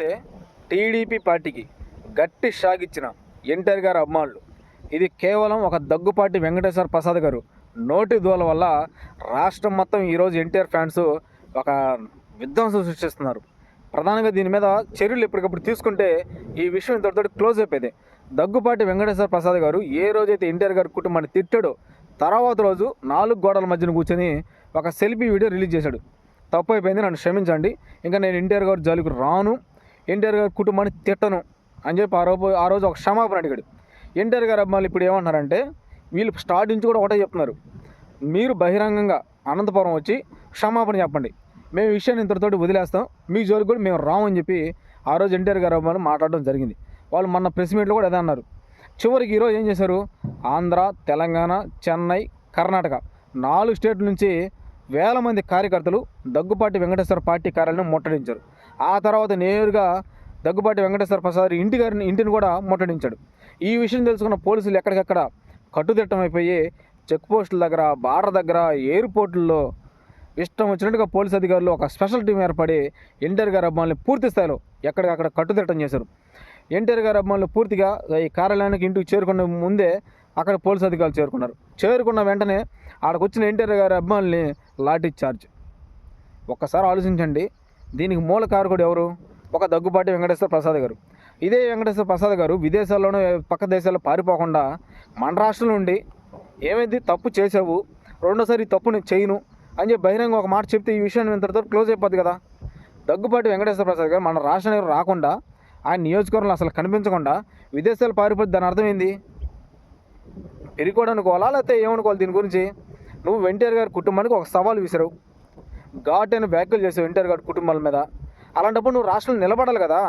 చూస్తే టీడీపీ పార్టీకి గట్టి షాక్ ఇచ్చిన ఎన్టీఆర్ గారు అభిమానులు. ఇది కేవలం ఒక దగ్గుపాటి వెంకటేశ్వర ప్రసాద్ గారు నోటి దూల వల్ల రాష్ట్రం మొత్తం ఈరోజు ఎన్టీఆర్ ఫ్యాన్స్ ఒక విధ్వంసం సృష్టిస్తున్నారు. ప్రధానంగా దీని మీద చర్యలు ఎప్పటికప్పుడు తీసుకుంటే ఈ విషయం ఇంతటితోటి క్లోజ్ అయిపోయింది. దగ్గుపాటి వెంకటేశ్వర ప్రసాద్ గారు ఏ రోజైతే ఎన్టీఆర్ గారి కుటుంబాన్ని తిట్టాడో తర్వాత రోజు నాలుగు గోడల మధ్యన కూర్చొని ఒక సెల్ఫీ వీడియో రిలీజ్ చేశాడు. తప్పు అయిపోయింది నన్ను క్షమించండి. ఇంకా నేను ఎన్టీఆర్ గారు జాలికి రాను. ఎన్టీఆర్ గారి కుటుంబాన్ని తిట్టను అని చెప్పి ఆ రోజు ఆ రోజు ఒక క్షమాపణ అడిగాడు. ఎన్టీఆర్ గారి అమ్మాయిలు ఇప్పుడు ఏమంటున్నారంటే వీళ్ళు స్టార్ట్ నుంచి కూడా ఒకటే చెప్తున్నారు. మీరు బహిరంగంగా అనంతపురం వచ్చి క్షమాపణ చెప్పండి. మేము ఈ విషయాన్ని ఇంతటితోటి వదిలేస్తాం. మీ జోలికి కూడా మేము రాము అని చెప్పి ఆ రోజు ఎన్టీఆర్ గారు అమ్మాయిలు మాట్లాడడం జరిగింది. వాళ్ళు మొన్న ప్రెస్ మీట్లో కూడా అదే అన్నారు. చివరికి ఈరోజు ఏం చేశారు? ఆంధ్ర తెలంగాణ చెన్నై కర్ణాటక నాలుగు స్టేట్ల నుంచి వేల మంది కార్యకర్తలు దగ్గుపాటి వెంకటేశ్వర పార్టీ కార్యాలయం ముట్టడించారు. ఆ తర్వాత నేరుగా దగ్గుబాటి వెంకటేశ్వర ప్రసాద్ ఇంటి గారిని ఇంటిని కూడా ముట్టడించాడు. ఈ విషయం తెలుసుకున్న పోలీసులు ఎక్కడికక్కడ కట్టుదిట్టమైపోయి అయిపోయి చెక్ పోస్టుల దగ్గర బార్డర్ దగ్గర ఎయిర్పోర్టుల్లో ఇష్టం వచ్చినట్టుగా పోలీస్ అధికారులు ఒక స్పెషల్ టీం ఏర్పడి ఎన్టీఆర్ గారి అభిమానులు పూర్తి స్థాయిలో ఎక్కడికక్కడ కట్టుదిట్టం చేశారు. ఎన్టీఆర్ గారి అభిమానులు పూర్తిగా ఈ కార్యాలయానికి ఇంటికి చేరుకునే ముందే అక్కడ పోలీస్ అధికారులు చేరుకున్నారు. చేరుకున్న వెంటనే ఆడకు వచ్చిన ఎన్టీఆర్ గారి అభిమానుల్ని లాఠీ చార్జ్. ఒక్కసారి ఆలోచించండి దీనికి మూల కారకుడు ఎవరు? ఒక దగ్గుబాటి వెంకటేశ్వర ప్రసాద్ గారు. ఇదే వెంకటేశ్వర ప్రసాద్ గారు విదేశాల్లోనూ పక్క దేశాల్లో పారిపోకుండా మన రాష్ట్రం నుండి ఏమైంది? తప్పు చేసావు రెండోసారి తప్పుని తప్పు చేయను అని చెప్పి బహిరంగ ఒక మాట చెప్తే ఈ విషయాన్ని ఇంతటితో క్లోజ్ అయిపోద్ది కదా. దగ్గుబాటి వెంకటేశ్వర ప్రసాద్ గారు మన రాష్ట్రానికి రాకుండా ఆయన నియోజకవర్గంలో అసలు కనిపించకుండా విదేశాలు పారిపోద్ది దాని అర్థం ఏంది? పెరిగికోవడం అనుకోవాలా లేకపోతే ఏమనుకోవాలి దీని గురించి? నువ్వు ఎన్టీఆర్ గారి కుటుంబానికి ఒక సవాల్ విసిరావు. ఘాట్ అని వ్యాఖ్యలు చేసావు ఎన్టీఆర్ గారి కుటుంబాల మీద. అలాంటప్పుడు నువ్వు రాష్ట్రంలో నిలబడాలి కదా.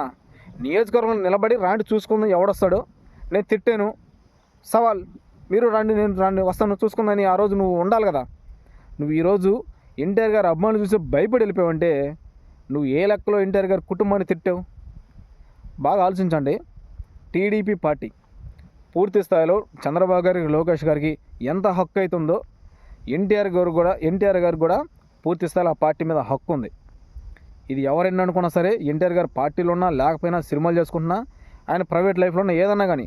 నియోజకవర్గంలో నిలబడి రాండి చూసుకుందాం ఎవడొస్తాడు. నేను తిట్టాను. సవాల్. మీరు రండి నేను రండి వస్తాను చూసుకుందని ఆ రోజు నువ్వు ఉండాలి కదా. నువ్వు ఈరోజు ఎన్టీఆర్ గారు అభిమానులు చూసి భయపడి వెళ్ళిపోయావంటే నువ్వు ఏ లెక్కలో ఎన్టీఆర్ గారి కుటుంబాన్ని తిట్టావు? బాగా ఆలోచించండి. టీడీపీ పార్టీ పూర్తి స్థాయిలో చంద్రబాబు గారికి లోకేష్ గారికి ఎంత హక్కు అవుతుందో ఎన్టీఆర్ గారు కూడా ఎన్టీఆర్ గారు కూడా పూర్తి స్థాయిలో ఆ పార్టీ మీద హక్కు ఉంది. ఇది ఎవరైనా అనుకున్నా సరే ఎన్టీఆర్ గారు పార్టీలో ఉన్నా లేకపోయినా సినిమాలు చేసుకుంటున్నా ఆయన ప్రైవేట్ లైఫ్లో ఉన్న ఏదన్నా కానీ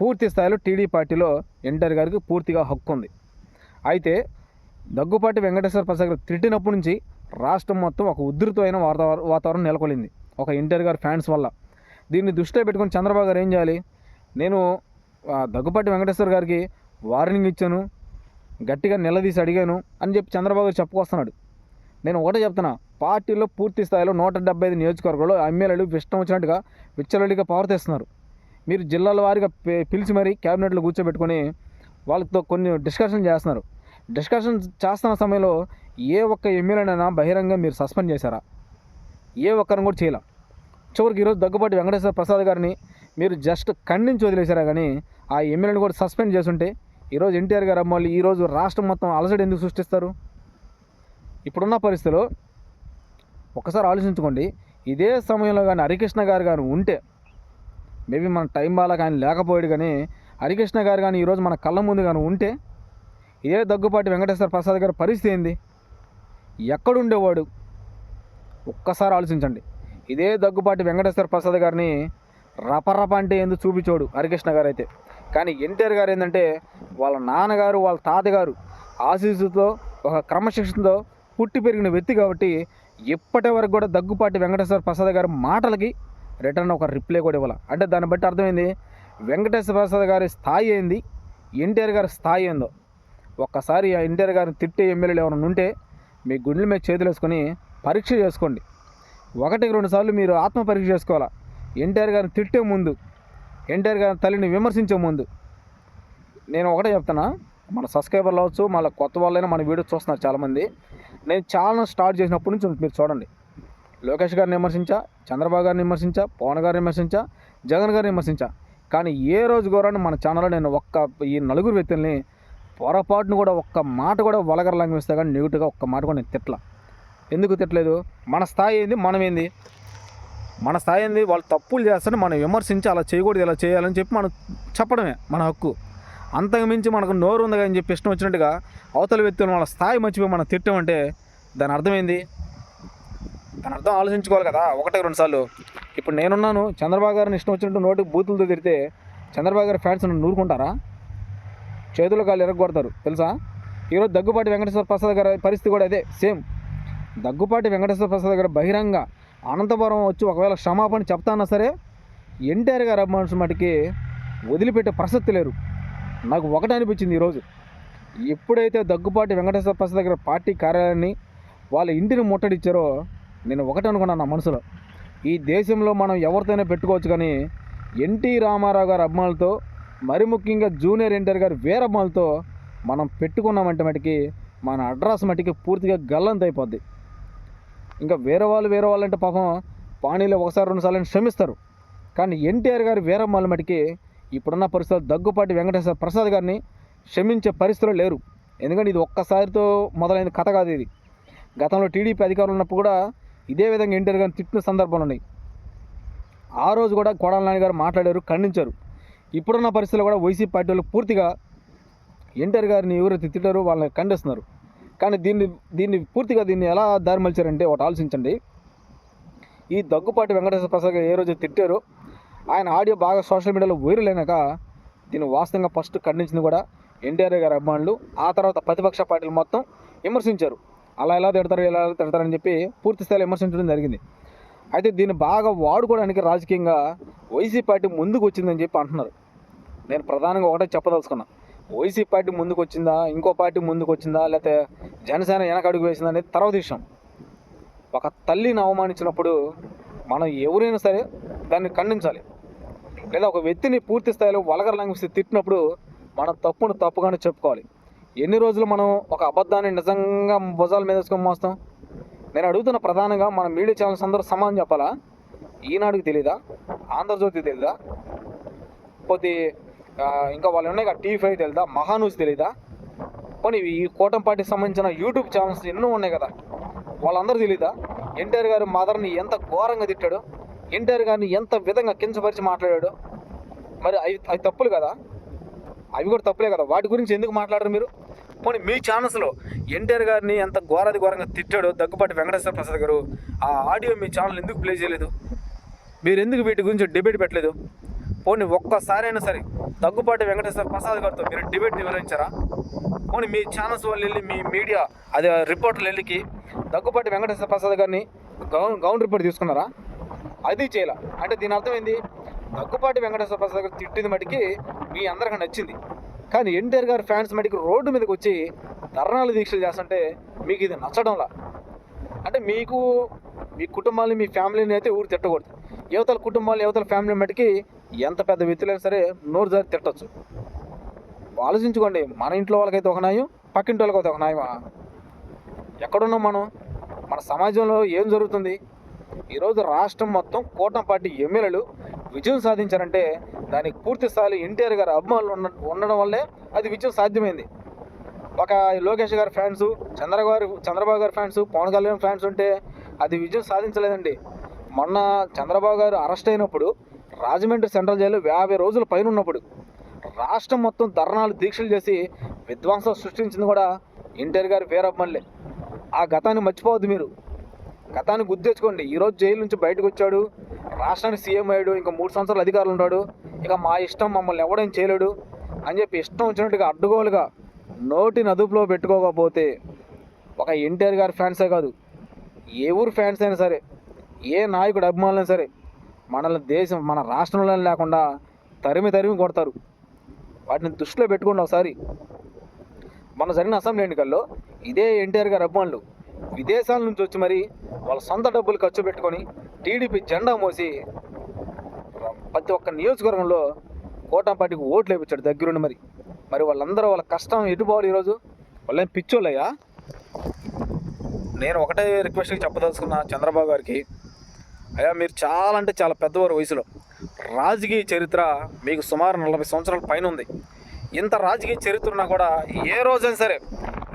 పూర్తి స్థాయిలో టీడీ పార్టీలో ఎన్టీఆర్ గారికి పూర్తిగా హక్కు ఉంది. అయితే దగ్గుపాటి వెంకటేశ్వర ప్రసాద్ గారు తిట్టినప్పటి నుంచి రాష్ట్రం మొత్తం ఒక ఉధృతమైన వాతావరణం వాతావరణం నెలకొలింది. ఒక ఎన్టీఆర్ గారి ఫ్యాన్స్ వల్ల. దీన్ని దృష్టిలో పెట్టుకుని చంద్రబాబు గారు ఏం చేయాలి? నేను దగ్గుపాటి వెంకటేశ్వర గారికి వార్నింగ్ ఇచ్చాను. గట్టిగా నిలదీసి అడిగాను. అని చెప్పి చంద్రబాబు చెప్పుకొస్తున్నాడు. నేను ఒకటే చెప్తున్నా పార్టీలో పూర్తి స్థాయిలో నూట డెబ్బై ఐదు నియోజకవర్గంలో ఎమ్మెల్యేలు ఇష్టం వచ్చినట్టుగా విచ్చలవిడిగా ప్రవర్తిస్తున్నారు మీరు జిల్లాల వారిగా పిలిచి మరీ క్యాబినెట్లో కూర్చోబెట్టుకొని వాళ్ళతో కొన్ని డిస్కషన్ చేస్తున్నారు. డిస్కషన్ చేస్తున్న సమయంలో ఏ ఒక్క ఎమ్మెల్యేనైనా బహిరంగ మీరు సస్పెండ్ చేశారా? ఏ ఒక్కరిని కూడా చేయలేం. చివరికి ఈరోజు దగ్గుబాటి వెంకటేశ్వర ప్రసాద్ గారిని మీరు జస్ట్ ఖండించి వదిలేశారా కానీ ఆ ఎమ్మెల్యేని కూడా సస్పెండ్ చేస్తుంటే ఈరోజు ఎన్టీఆర్ గారు అమ్మాలి ఈరోజు రాష్ట్రం మొత్తం అలసడి ఎందుకు సృష్టిస్తారు? ఇప్పుడున్న పరిస్థితిలో ఒకసారి ఆలోచించుకోండి. ఇదే సమయంలో కానీ హరికృష్ణ గారు కానీ ఉంటే మేబీ మన టైం బాగా కానీ లేకపోయాడు కానీ హరికృష్ణ గారు కానీ ఈరోజు మన కళ్ళ ముందు కానీ ఉంటే ఇదే దగ్గుపాటి వెంకటేశ్వర ప్రసాద్ గారి పరిస్థితి ఏంది? ఎక్కడుండేవాడు? ఒక్కసారి ఆలోచించండి. ఇదే దగ్గుపాటి వెంకటేశ్వర ప్రసాద్ గారిని రపరప అంటే ఎందుకు చూపించోడు హరికృష్ణ గారు అయితే? కానీ ఎన్టీఆర్ గారు ఏంటంటే వాళ్ళ నాన్నగారు వాళ్ళ తాతగారు ఆశీస్సుతో ఒక క్రమశిక్షణతో పుట్టి పెరిగిన వ్యక్తి కాబట్టి ఇప్పటి వరకు కూడా దగ్గుపాటి వెంకటేశ్వర ప్రసాద్ గారి మాటలకి రిటర్న్ ఒక రిప్లై కూడా ఇవ్వాలి. అంటే దాన్ని బట్టి అర్థమైంది వెంకటేశ్వర ప్రసాద్ గారి స్థాయి ఏంది ఎన్టీఆర్ గారి స్థాయి ఏందో. ఒక్కసారి ఆ ఎన్టీఆర్ గారిని తిట్టే ఎమ్మెల్యేలు ఎవరైనా ఉంటే మీ గుండెల మీద చేతులు వేసుకొని పరీక్ష చేసుకోండి. ఒకటికి రెండు సార్లు మీరు ఆత్మ పరీక్ష చేసుకోవాలా? ఎన్టీఆర్ గారిని తిట్టే ముందు ఎన్టీఆర్ గారి తల్లిని విమర్శించే ముందు నేను ఒకటే చెప్తున్నా మన సబ్స్క్రైబర్లు అవ్వచ్చు మళ్ళీ కొత్త వాళ్ళైనా మన వీడియో చూస్తున్నారు చాలామంది. నేను ఛానల్ స్టార్ట్ చేసినప్పటి నుంచి మీరు చూడండి. లోకేష్ గారిని విమర్శించా చంద్రబాబు గారిని విమర్శించా పవన్ గారిని విమర్శించా జగన్ గారిని విమర్శించా. కానీ ఏ రోజు కూడా మన ఛానల్లో నేను ఒక్క ఈ నలుగురు వ్యక్తుల్ని పొరపాటును కూడా ఒక్క మాట కూడా వలగర లాంగ్వేజ్ కానీ నెగిటివ్గా ఒక్క మాట కూడా నేను తిట్టలే. ఎందుకు తిట్టలేదు? మన స్థాయి ఏంది? మనం ఏంది? మన స్థాయి ఏంది? వాళ్ళు తప్పులు చేస్తుంటే మనం విమర్శించి అలా చేయకూడదు ఇలా చేయాలని చెప్పి మనం చెప్పడమే మన హక్కు. అంతకు మించి మనకు నోరు ఉంది అని చెప్పి ఇష్టం వచ్చినట్టుగా అవతల వ్యక్తులు వాళ్ళ స్థాయి మర్చిపోయి మనం తిట్టమంటే దాని అర్థమైంది దాని అర్థం ఆలోచించుకోవాలి కదా. ఒకటి రెండు సార్లు. ఇప్పుడు నేనున్నాను చంద్రబాబు గారిని ఇష్టం వచ్చినట్టు నోటికి బూతులతో తిరిగితే చంద్రబాబు గారి ఫ్యాన్స్ నూరుకుంటారా? చేతులు కాళ్ళు ఎరగొడతారు తెలుసా? ఈరోజు దగ్గుపాటి వెంకటేశ్వర ప్రసాద్ గారి పరిస్థితి కూడా అదే సేమ్. దగ్గుపాటి వెంకటేశ్వర ప్రసాద్ గారు బహిరంగ అనంతపురం వచ్చి ఒకవేళ క్షమాపణ చెప్తానా సరే ఎన్టీఆర్ గారు అభిమానులు మటుకి వదిలిపెట్టే ప్రసక్తి లేరు. నాకు ఒకటి అనిపించింది ఈరోజు. ఎప్పుడైతే దగ్గుపాటి వెంకటేశ్వర ప్రసాద్ దగ్గర పార్టీ కార్యాలయాన్ని వాళ్ళ ఇంటిని ముట్టడిచ్చారో నేను ఒకటి అనుకున్నాను నా మనసులో. ఈ దేశంలో మనం ఎవరితోనే పెట్టుకోవచ్చు కానీ ఎన్టీ రామారావు గారి అభిమానులతో మరి ముఖ్యంగా జూనియర్ ఎన్టీఆర్ గారి వేరమ్మాలతో మనం పెట్టుకున్నామంటే మటుకి మన అడ్రస్ మటుకి పూర్తిగా గల్లంతైపోద్ది ఇంకా వేరే వాళ్ళు వేరే వాళ్ళంటే పాపం పానీలో ఒకసారి రెండుసార్లు శ్రమిస్తారు. కానీ ఎన్టీఆర్ గారి వాళ్ళ మటుకి ఇప్పుడున్న పరిస్థితులు దగ్గుపాటి వెంకటేశ్వర ప్రసాద్ గారిని క్షమించే పరిస్థితులు లేరు. ఎందుకంటే ఇది ఒక్కసారితో మొదలైన కథ కాదు ఇది. గతంలో టీడీపీ అధికారులు ఉన్నప్పుడు కూడా ఇదే విధంగా ఎన్టీఆర్ గారిని తిట్టిన సందర్భాలు ఉన్నాయి. ఆ రోజు కూడా కోడాల నాని గారు మాట్లాడారు ఖండించారు. ఇప్పుడున్న పరిస్థితుల్లో కూడా వైసీపీ పార్టీ వాళ్ళు పూర్తిగా ఎన్టీఆర్ గారిని ఎవరైతే తిట్టారో వాళ్ళని ఖండిస్తున్నారు. కానీ దీన్ని దీన్ని పూర్తిగా దీన్ని ఎలా దారి మలిచారంటే ఒకటి ఆలోచించండి. ఈ దగ్గుపాటి వెంకటేశ్వర ప్రసాద్ గారు ఏ రోజు తిట్టారో ఆయన ఆడియో బాగా సోషల్ మీడియాలో వైరల్ అయినాక దీన్ని వాస్తవంగా ఫస్ట్ ఖండించింది కూడా ఎన్టీఆర్ గారి అభిమానులు. ఆ తర్వాత ప్రతిపక్ష పార్టీలు మొత్తం విమర్శించారు. అలా ఎలా తిడతారు ఎలా తిడతారని చెప్పి పూర్తి స్థాయిలో విమర్శించడం జరిగింది. అయితే దీన్ని బాగా వాడుకోవడానికి రాజకీయంగా వైసీపీ పార్టీ ముందుకు వచ్చిందని చెప్పి అంటున్నారు. నేను ప్రధానంగా ఒకటే చెప్పదలుచుకున్నాను వైసీపీ పార్టీ ముందుకు వచ్చిందా ఇంకో పార్టీ ముందుకు వచ్చిందా లేకపోతే జనసేన వెనకడుగు వేసిందా అనేది తర్వాత విషయం. ఒక తల్లిని అవమానించినప్పుడు మనం ఎవరైనా సరే దాన్ని ఖండించాలి. లేదా ఒక వ్యక్తిని పూర్తి స్థాయిలో వలగర లాంగ్వేజ్ తిట్టినప్పుడు మన తప్పును తప్పుగానే చెప్పుకోవాలి. ఎన్ని రోజులు మనం ఒక అబద్ధాన్ని నిజంగా భుజాల మీద వేసుకొని మోస్తాం? నేను అడుగుతున్న ప్రధానంగా మన మీడియా ఛానల్స్ అందరూ సమానం చెప్పాలా? ఈనాడుకి తెలీదా? ఆంధ్రజ్యోతి తెలీదా? పోతే ఇంకా వాళ్ళు ఉన్నాయి కదా టీవీ ఫైవ్ తెలుదా మహానూస్ తెలీదా? పోనీ ఈ కోటంపాటికి సంబంధించిన యూట్యూబ్ ఛానల్స్ ఎన్నో ఉన్నాయి కదా వాళ్ళందరూ తెలీదా? ఎన్టీఆర్ గారు మదర్ని ఎంత ఘోరంగా తిట్టాడు ఎన్టీఆర్ గారిని ఎంత విధంగా కించపరిచి మాట్లాడాడు? మరి అవి అవి తప్పులు కదా? అవి కూడా తప్పులే కదా వాటి గురించి ఎందుకు మాట్లాడరు మీరు? పోనీ మీ ఛానల్స్లో ఎన్టీఆర్ గారిని ఎంత ఘోరాది ఘోరంగా తిట్టాడో దగ్గుపాటి వెంకటేశ్వర ప్రసాద్ గారు ఆ ఆడియో మీ ఛానల్ ఎందుకు ప్లే చేయలేదు? మీరు ఎందుకు వీటి గురించి డిబేట్ పెట్టలేదు? పోనీ ఒక్కసారైనా సరే దగ్గుపాటి వెంకటేశ్వర ప్రసాద్ గారితో మీరు డిబేట్ వివరించారా? పోనీ మీ ఛానల్స్ వాళ్ళు వెళ్ళి మీ మీడియా అదే రిపోర్టర్లు వెళ్ళికి దగ్గుపాటి వెంకటేశ్వర ప్రసాద్ గారిని గౌన్ గౌన్ రిపోర్ట్ తీసుకున్నారా? అది చేయాల? అంటే దీని అర్థం ఏంది? దగ్గుపాటి వెంకటేశ్వర ప్రసాద్ గారు తిట్టింది మటుకి మీ అందరికీ నచ్చింది. కానీ ఎన్టీఆర్ గారు ఫ్యాన్స్ మటుకి రోడ్డు మీదకి వచ్చి ధర్నాలు దీక్షలు చేస్తుంటే మీకు ఇది నచ్చడంలా? అంటే మీకు మీ కుటుంబాన్ని మీ ఫ్యామిలీని అయితే ఊరు తిట్టకూడదు. యువతల కుటుంబాలు యువతల ఫ్యామిలీ మటుకి ఎంత పెద్ద వ్యక్తులైనా సరే నోరు జారి తిట్టచ్చు. ఆలోచించుకోండి మన ఇంట్లో వాళ్ళకైతే ఒక న్యాయం పక్కింటి వాళ్ళకైతే ఒక న్యాయమా? ఎక్కడున్నాం మనం? మన సమాజంలో ఏం జరుగుతుంది? ఈరోజు రాష్ట్రం మొత్తం కూటమి పార్టీ ఎమ్మెల్యేలు విజయం సాధించారంటే దానికి పూర్తి స్థాయిలో ఎన్టీఆర్ గారి అభిమానులు ఉన్న ఉండడం వల్లే అది విజయం సాధ్యమైంది. ఒక లోకేష్ గారి ఫ్యాన్స్ చంద్రబాబు చంద్రబాబు గారి ఫ్యాన్స్ పవన్ కళ్యాణ్ ఫ్యాన్స్ ఉంటే అది విజయం సాధించలేదండి. మొన్న చంద్రబాబు గారు అరెస్ట్ అయినప్పుడు రాజమండ్రి సెంట్రల్ జైలు యాభై రోజుల పైన ఉన్నప్పుడు రాష్ట్రం మొత్తం ధర్నాలు దీక్షలు చేసి విధ్వంసం సృష్టించింది కూడా ఎన్టీఆర్ గారి వీరమ్మల్లే ఆ గతాన్ని మర్చిపోవద్దు మీరు. గతాన్ని గుర్తెచ్చుకోండి ఈరోజు జైలు నుంచి బయటకు వచ్చాడు. రాష్ట్రానికి సీఎం అయ్యాడు. ఇంకా మూడు సంవత్సరాలు అధికారులు ఉన్నాడు. ఇక మా ఇష్టం మమ్మల్ని ఎవడేం చేయలేడు అని చెప్పి ఇష్టం వచ్చినట్టుగా అడ్డుగోలుగా నోటిని అదుపులో పెట్టుకోకపోతే ఒక ఎన్టీఆర్ గారి ఫ్యాన్సే కాదు. ఏ ఊరు ఫ్యాన్స్ అయినా సరే ఏ నాయకుడు అభిమానులైనా సరే మనల్ని దేశం మన రాష్ట్రంలో లేకుండా తరిమి తరిమి కొడతారు. వాటిని దృష్టిలో పెట్టుకోండి ఒకసారి. మన జరిగిన అసెంబ్లీ ఎన్నికల్లో ఇదే ఎన్టీఆర్ గారు అభిమానులు విదేశాల నుంచి వచ్చి మరి వాళ్ళ సొంత డబ్బులు ఖర్చు పెట్టుకొని టీడీపీ జెండా మోసి ప్రతి ఒక్క నియోజకవర్గంలో కూటమి పార్టీకి ఓట్లు వేయించాడు దగ్గరుండి మరి. మరి వాళ్ళందరూ వాళ్ళ కష్టం ఎటు పోవాలి ఈరోజు? వాళ్ళేం పిచ్చోళ్ళయ్యా? నేను ఒకటే రిక్వెస్ట్గా చెప్పదలుచుకున్న చంద్రబాబు గారికి అయ్యా మీరు చాలా అంటే చాలా పెద్దవారు వయసులో. రాజకీయ చరిత్ర మీకు సుమారు నలభై సంవత్సరాల పైన ఉంది. ఇంత రాజకీయ చరిత్ర ఉన్నా కూడా ఏ రోజైనా సరే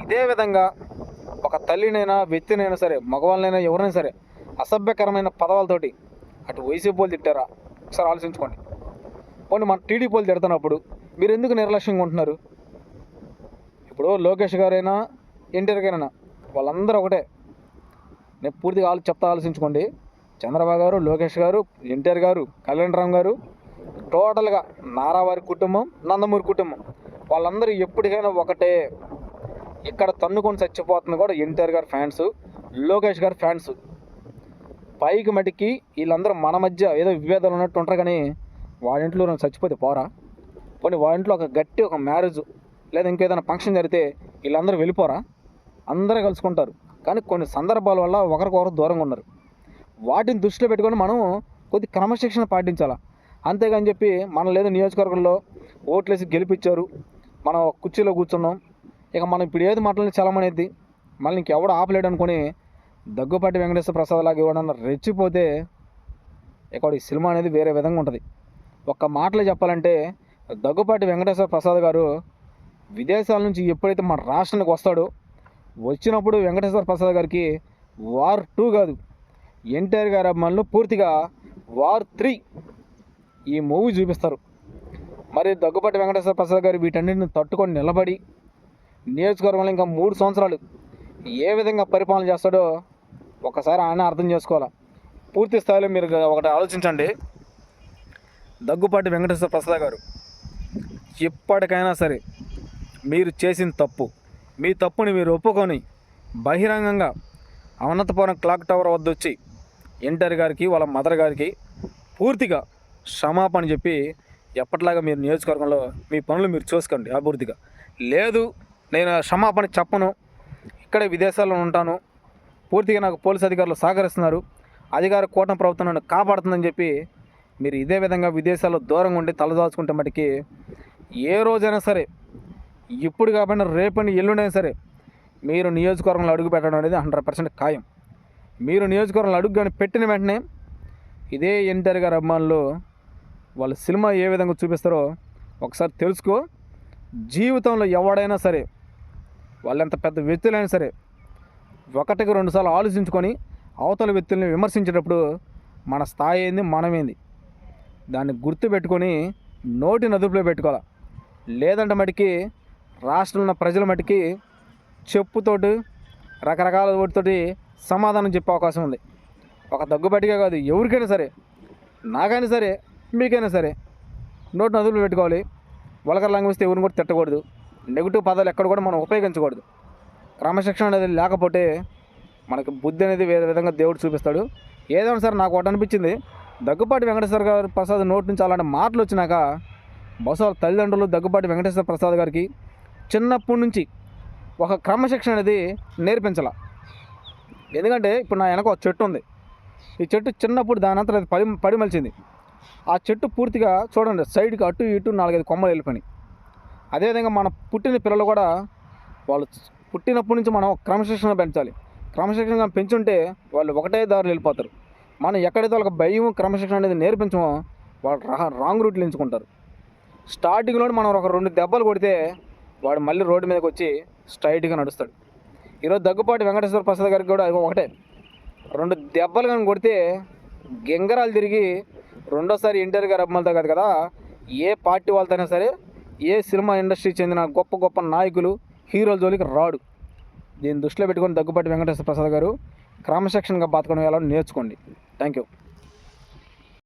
ఇదే విధంగా ఒక తల్లినైనా వ్యక్తినైనా సరే మగవాళ్ళనైనా ఎవరైనా సరే అసభ్యకరమైన పదవాలతోటి అటు వైసీపీ వాళ్ళు తిట్టారా? ఒకసారి ఆలోచించుకోండి. పోనీ మన టీడీపీ వాళ్ళు తిడుతున్నప్పుడు మీరు ఎందుకు నిర్లక్ష్యంగా ఉంటున్నారు? ఇప్పుడు లోకేష్ గారైనా ఎన్టీఆర్ గారైనా వాళ్ళందరూ ఒకటే. నేను పూర్తిగా ఆలో చెప్తా ఆలోచించుకోండి. చంద్రబాబు గారు లోకేష్ గారు ఎన్టీఆర్ గారు కళ్యాణ్ రామ్ గారు టోటల్గా నారావారి కుటుంబం నందమూరి కుటుంబం. వాళ్ళందరూ ఎప్పటికైనా ఒకటే ఇక్కడ తన్నుకొని చచ్చిపోతుంది కూడా ఎన్టీఆర్ గారి ఫ్యాన్స్ లోకేష్ గారి ఫ్యాన్స్ పైకి మటుకి వీళ్ళందరూ మన మధ్య ఏదో విభేదాలు ఉన్నట్టు ఉంటారు కానీ వాళ్ళ ఇంట్లో నేను చచ్చిపోతే పోరా? పోనీ వాడింట్లో ఒక గట్టి ఒక మ్యారేజ్ లేదా ఇంకేదైనా ఫంక్షన్ జరిగితే వీళ్ళందరూ వెళ్ళిపోరా? అందరూ కలుసుకుంటారు. కానీ కొన్ని సందర్భాల వల్ల ఒకరికొకరు దూరంగా ఉన్నారు. వాటిని దృష్టిలో పెట్టుకొని మనం కొద్ది క్రమశిక్షణ పాటించాలా. అంతేగాని చెప్పి మనం లేదు నియోజకవర్గంలో ఓట్లేసి గెలిపించారు మనం కుర్చీలో కూర్చున్నాం ఇక మనం ఇప్పుడు ఏది మాట్లాడిన చలమనేది మళ్ళీ ఇంకెవడు ఆపలేడు అనుకొని దగ్గుపాటి వెంకటేశ్వర ప్రసాద్ లాగా ఎవడన్నా రెచ్చిపోతే ఇక్కడ ఈ సినిమా అనేది వేరే విధంగా ఉంటుంది. ఒక్క మాటలో చెప్పాలంటే దగ్గుపాటి వెంకటేశ్వర ప్రసాద్ గారు విదేశాల నుంచి ఎప్పుడైతే మన రాష్ట్రానికి వస్తాడో వచ్చినప్పుడు వెంకటేశ్వర ప్రసాద్ గారికి వార్ టూ కాదు ఎన్టీఆర్ గారు అభిమానులు పూర్తిగా వార్ త్రీ ఈ మూవీ చూపిస్తారు. మరి దగ్గుపాటి వెంకటేశ్వర ప్రసాద్ గారు వీటన్నిటిని తట్టుకొని నిలబడి నియోజకవర్గంలో ఇంకా మూడు సంవత్సరాలు ఏ విధంగా పరిపాలన చేస్తాడో ఒకసారి ఆయన అర్థం చేసుకోవాలి? పూర్తి స్థాయిలో మీరు ఒకటి ఆలోచించండి. దగ్గుపాటి వెంకటేశ్వర ప్రసాద్ గారు ఎప్పటికైనా సరే మీరు చేసిన తప్పు మీ తప్పుని మీరు ఒప్పుకొని బహిరంగంగా అనంతపురం క్లాక్ టవర్ వద్ద వచ్చి ఎన్టీఆర్ గారికి వాళ్ళ మదర్ గారికి పూర్తిగా క్షమాపణ చెప్పి ఎప్పటిలాగా మీరు నియోజకవర్గంలో మీ పనులు మీరు చూసుకోండి అభివృద్ధిగా. లేదు నేను క్షమాపణ చెప్పను. ఇక్కడే విదేశాల్లో ఉంటాను. పూర్తిగా నాకు పోలీస్ అధికారులు సహకరిస్తున్నారు. అధికార కూటమి ప్రభుత్వం నన్ను కాపాడుతుందని చెప్పి మీరు ఇదే విధంగా విదేశాల్లో దూరంగా ఉండి తలదాచుకుంటే మటుకి ఏ రోజైనా సరే ఇప్పుడు కాబట్టి రేపని ఎల్లుండైనా సరే మీరు నియోజకవర్గంలో అడుగు పెట్టడం అనేది హండ్రెడ్ పర్సెంట్ ఖాయం. మీరు నియోజకవర్గంలో అడుగు కానీ పెట్టిన వెంటనే ఇదే ఎన్టీఆర్ గారు అభిమానులు వాళ్ళ సినిమా ఏ విధంగా చూపిస్తారో ఒకసారి తెలుసుకో. జీవితంలో ఎవడైనా సరే వాళ్ళు ఎంత పెద్ద వ్యక్తులైనా సరే ఒకటికి రెండుసార్లు ఆలోచించుకొని అవతల వ్యక్తుల్ని విమర్శించేటప్పుడు మన స్థాయి ఏంది మనమేంది దాన్ని గుర్తు పెట్టుకొని నోటి నదుపులో పెట్టుకోవాలి? లేదంటే మటుకి రాష్ట్రంలో ఉన్న ప్రజల మటుకి చెప్పుతోటి రకరకాల వాటితోటి సమాధానం చెప్పే అవకాశం ఉంది. ఒక దగ్గుబాటిగా కాదు ఎవరికైనా సరే నాకైనా సరే మీకైనా సరే నోటి నదుపులో పెట్టుకోవాలి. వలకర లాంగ్వేజ్ ఎవరిని కూడా తిట్టకూడదు. నెగిటివ్ పదాలు ఎక్కడ కూడా మనం ఉపయోగించకూడదు. క్రమశిక్షణ అనేది లేకపోతే మనకి బుద్ధి అనేది వేరే విధంగా దేవుడు చూపిస్తాడు. ఏదైనా సరే నాకు ఒకటి అనిపించింది. దగ్గుపాటి వెంకటేశ్వర గారి ప్రసాద్ నోటి నుంచి అలాంటి మాటలు వచ్చినాక బహుశా తల్లిదండ్రులు దగ్గుపాటి వెంకటేశ్వర ప్రసాద్ గారికి చిన్నప్పటి నుంచి ఒక క్రమశిక్షణ అనేది నేర్పించాల. ఎందుకంటే ఇప్పుడు నా వెనక ఒక చెట్టు ఉంది. ఈ చెట్టు చిన్నప్పుడు దాని అంతా పడి పడి మలిచింది. ఆ చెట్టు పూర్తిగా చూడండి సైడ్కి అటు ఇటు నాలుగైదు కొమ్మలు వెళ్ళిపోయినాయి. అదేవిధంగా మన పుట్టిన పిల్లలు కూడా వాళ్ళు పుట్టినప్పటి నుంచి మనం క్రమశిక్షణ పెంచాలి. క్రమశిక్షణగా పెంచుంటే వాళ్ళు ఒకటే దారిలో వెళ్ళిపోతారు. మనం ఎక్కడైతే వాళ్ళకి భయం క్రమశిక్షణ అనేది నేర్పించమో వాళ్ళు రా రాంగ్ రూట్లు ఎంచుకుంటారు. స్టార్టింగ్లో మనం ఒక రెండు దెబ్బలు కొడితే వాడు మళ్ళీ రోడ్డు మీదకి వచ్చి స్ట్రైట్గా నడుస్తాడు. ఈరోజు దగ్గుపాటి వెంకటేశ్వర ప్రసాద్ గారికి కూడా ఒకటే. రెండు దెబ్బలు కానీ కొడితే గెంగరాలు తిరిగి రెండోసారి ఎన్టీఆర్ గారు అభిమానులతో కాదు కదా ఏ పార్టీ వాళ్ళతోనే సరే ఏ సినిమా ఇండస్ట్రీకి చెందిన గొప్ప గొప్ప నాయకులు హీరోల జోలికి రాడు. దీన్ని దృష్టిలో పెట్టుకొని దగ్గుపాటి వెంకటేశ్వర ప్రసాద్ గారు క్రమశిక్షణగా బతకడం ఎలా నేర్చుకోండి. Thank you